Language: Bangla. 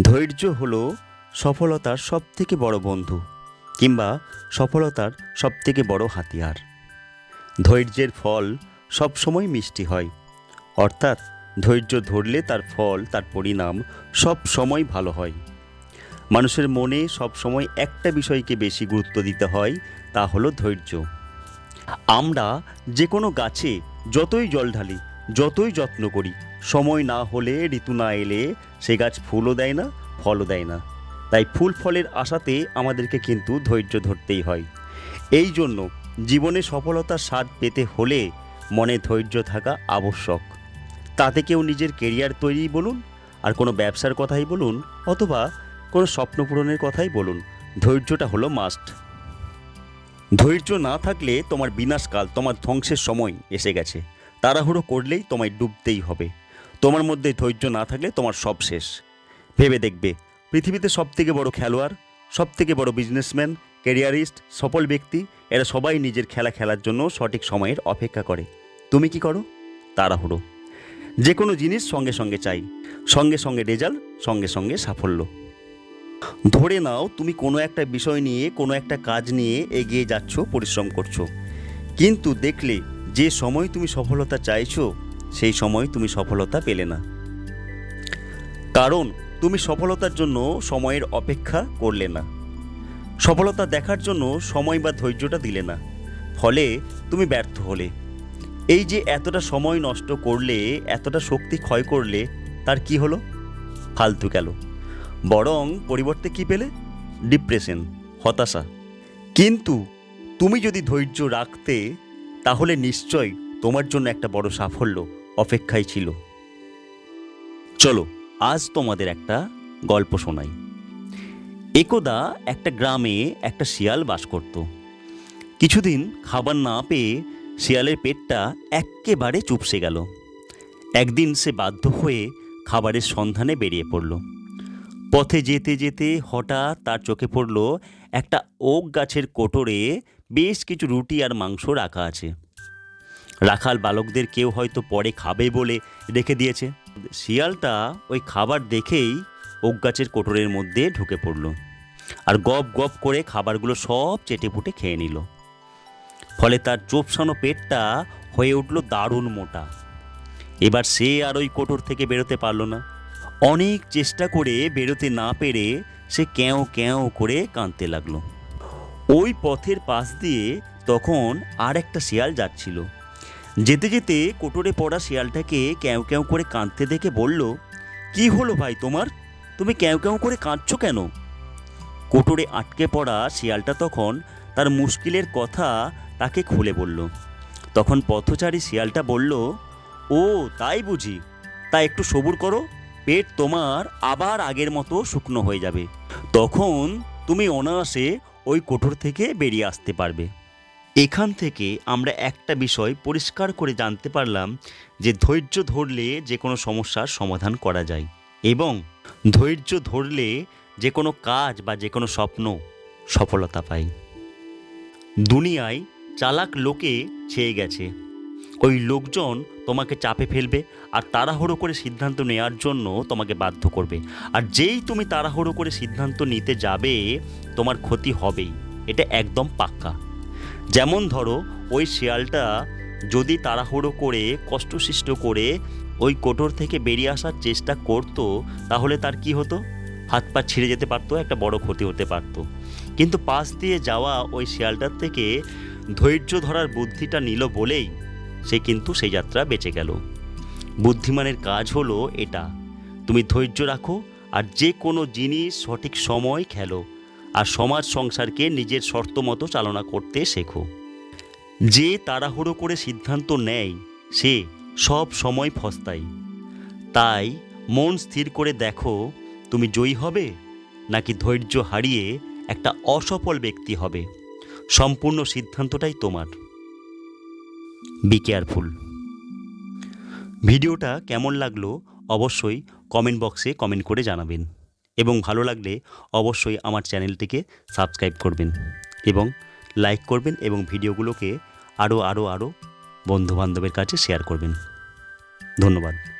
ধৈর্য হলো সফলতার সবথেকে বড় বন্ধু, কিংবা সফলতার সবথেকে বড় হাতিয়ার। ধৈর্যের ফল সবসময় মিষ্টি হয়, অর্থাৎ ধৈর্য ধরলে তার ফল, তার পরিণাম সব সময় ভালো হয়। মানুষের মনে সব সময় একটা বিষয়কে বেশি গুরুত্ব দিতে হয়, তা হলো ধৈর্য। আমরা যে কোনো গাছে যতই জল ঢালি যতই যত্ন করি, সময় না হলে ঋতু না এলে সে গাছ ফুলও দেয় না, ফলও দেয় না। তাই ফুল ফলের আশাতে আমাদেরকে কিন্তু ধৈর্য ধরতেই হয়। এই জন্য জীবনে সফলতার স্বাদ পেতে হলে মনে ধৈর্য থাকা আবশ্যক। তাতে কেউ নিজের কেরিয়ার তৈরি বলুন, আর কোনো ব্যবসার কথাই বলুন, অথবা কোনো স্বপ্ন পূরণের কথাই বলুন। ধৈর্যটা হলো মাস্ট ধৈর্য না থাকলে তোমার বিনাশকাল, তোমার ধ্বংসের সময় এসে গেছে। তাড়াহুড়ো করলেই তোমায় ডুবতেই হবে। তোমার মধ্যে ধৈর্য না থাকলে তোমার সব শেষ। ভেবে দেখবে, পৃথিবীতে সবথেকে বড় খেলোয়াড়, সবথেকে বড় বিজনেসম্যান ক্যারিয়ারিস্ট সফল ব্যক্তি, এরা সবাই নিজের খেলা খেলার জন্য সঠিক সময়ের অপেক্ষা করে। তুমি কি করো? তাড়াহুড়ো। যে কোনো জিনিস সঙ্গে সঙ্গে চাই। সঙ্গে সঙ্গে রেজাল্ট সঙ্গে সঙ্গে সাফল্য। ধরে নাও, তুমি কোনো একটা বিষয় নিয়ে, কোনো একটা কাজ নিয়ে এগিয়ে যাচ্ছ, পরিশ্রম করছ। কিন্তু দেখলে যে সময় তুমি সফলতা চাইছো, সেই সময় তুমি সফলতা পেলে না। কারণ তুমি সফলতার জন্য সময়ের অপেক্ষা করলে না। সফলতা দেখার জন্য সময় বা ধৈর্যটা দিলে না। ফলে তুমি ব্যর্থ হলে। এই যে এতটা সময় নষ্ট করলে, এতটা শক্তি ক্ষয় করলে, তার কি হলো? ফালতু গেল। বরং পরিবর্তে কি পেলে? ডিপ্রেশন, হতাশা। কিন্তু তুমি যদি ধৈর্য রাখতে তাহলে নিশ্চয় তোমার জন্য একটা বড় সাফল্য অপেক্ষায় ছিল। চলো, আজ তোমাদের একটা গল্প শোনাই। একদা একটা গ্রামে একটা শিয়াল বাস করত। কিছুদিন খাবার না পেয়ে শিয়ালের পেটটা এক্কেবারে চুপসে গেল। একদিন সে বাধ্য হয়ে খাবারের সন্ধানে বেরিয়ে পড়ল। পথে যেতে যেতে হঠাৎ তার চোখে পড়ল একটা ওক গাছের কোটরে বেশ কিছু রুটি আর মাংস রাখা আছে। রাখাল বালকদের কেউ হয়তো পরে খাবে বলে রেখে দিয়েছে। শিয়ালটা ওই খাবার দেখেই ওক গাছের কোটরের মধ্যে ঢুকে পড়ল আর গপ গপ করে খাবারগুলো সব চেটে পুটে খেয়ে নিল। ফলে তার চোপসানো পেটটা হয়ে উঠল দারুণ মোটা। এবার সে আর ওই কোটর থেকে বেরোতে পারল না। অনেক চেষ্টা করে বেরোতে না পেরে সে ক্যাঁও ক্যাঁও করে কাঁদতে লাগল। ওই পথের পাশ দিয়ে তখন আর একটা শিয়াল যাচ্ছিল। যেতে যেতে কোটরে পড়া শিয়ালটাকে ক্যাও ক্যাও করে কাঁদতে দেখে বলল, কি হলো ভাই তোমার? তুমি ক্যাও ক্যাও করে কাঁদছো কেন? কোটরে আটকে পড়া শিয়ালটা তখন তার মুশকিলের কথা তাকে খুলে বলল। তখন পথচারী শিয়ালটা বলল, ও, তাই বুঝি। তা একটু সবুর করো, পেট তোমার আবার আগের মতো শুকনো হয়ে যাবে। তখন তুমি অনায়াসে ওই কোঠর থেকে বেরিয়ে আসতে পারবে। এখান থেকে আমরা একটা বিষয় পরিষ্কার করে জানতে পারলাম যে ধৈর্য ধরলে যে কোনো সমস্যার সমাধান করা যায় এবং ধৈর্য ধরলে যে কোনো কাজ বা যে কোনো স্বপ্ন সফলতা পায় দুনিয়ায় চালাক লোকে ছেয়ে গেছে। ওই লোকজন তোমাকে চাপে ফেলবে আর তাড়াহুড়ো করে সিদ্ধান্ত নেওয়ার জন্য তোমাকে বাধ্য করবে। আর যেই তুমি তাড়াহুড়ো করে সিদ্ধান্ত নিতে যাবে, তোমার ক্ষতি হবেই। এটা একদম পাক্কা। যেমন ধরো, ওই শিয়ালটা যদি তাড়াহুড়ো করে, কষ্টসৃষ্ট করে ওই কোটর থেকে বেরিয়ে আসার চেষ্টা করতো, তাহলে তার কি হতো? হাত পা ছিঁড়ে যেতে পারতো, একটা বড় ক্ষতি হতে পারতো। কিন্তু পাশ দিয়ে যাওয়া ওই শিয়ালটার থেকে ধৈর্য ধরার বুদ্ধিটা নিল বলেই সে কিন্তু সেই যাত্রা বেঁচে গেল। বুদ্ধিমানের কাজ হলো এটা, তুমি ধৈর্য রাখো আর যে কোনো জিনিস সঠিক সময় খেলো। আর সমাজ সংসারকে নিজের শর্ত মতো চালনা করতে শেখো। যে তাড়াহুড়ো করে সিদ্ধান্ত নেয়, সে সব সময় ফস্তায়। তাই মন স্থির করে দেখো, তুমি জয়ী হবে নাকি ধৈর্য হারিয়ে একটা অসফল ব্যক্তি হবে। সম্পূর্ণ সিদ্ধান্তটাই তোমার। বি কেয়ারফুল ভিডিওটা কেমন লাগল অবশ্যই কমেন্ট বক্সে কমেন্ট করে জানাবেন। এবং ভালো লাগলে অবশ্যই আমার চ্যানেলটিকে সাবস্ক্রাইব করবেন এবং লাইক করবেন এবং ভিডিওগুলোকে আরও আরও আরও বন্ধুবান্ধবের কাছে শেয়ার করবেন। ধন্যবাদ।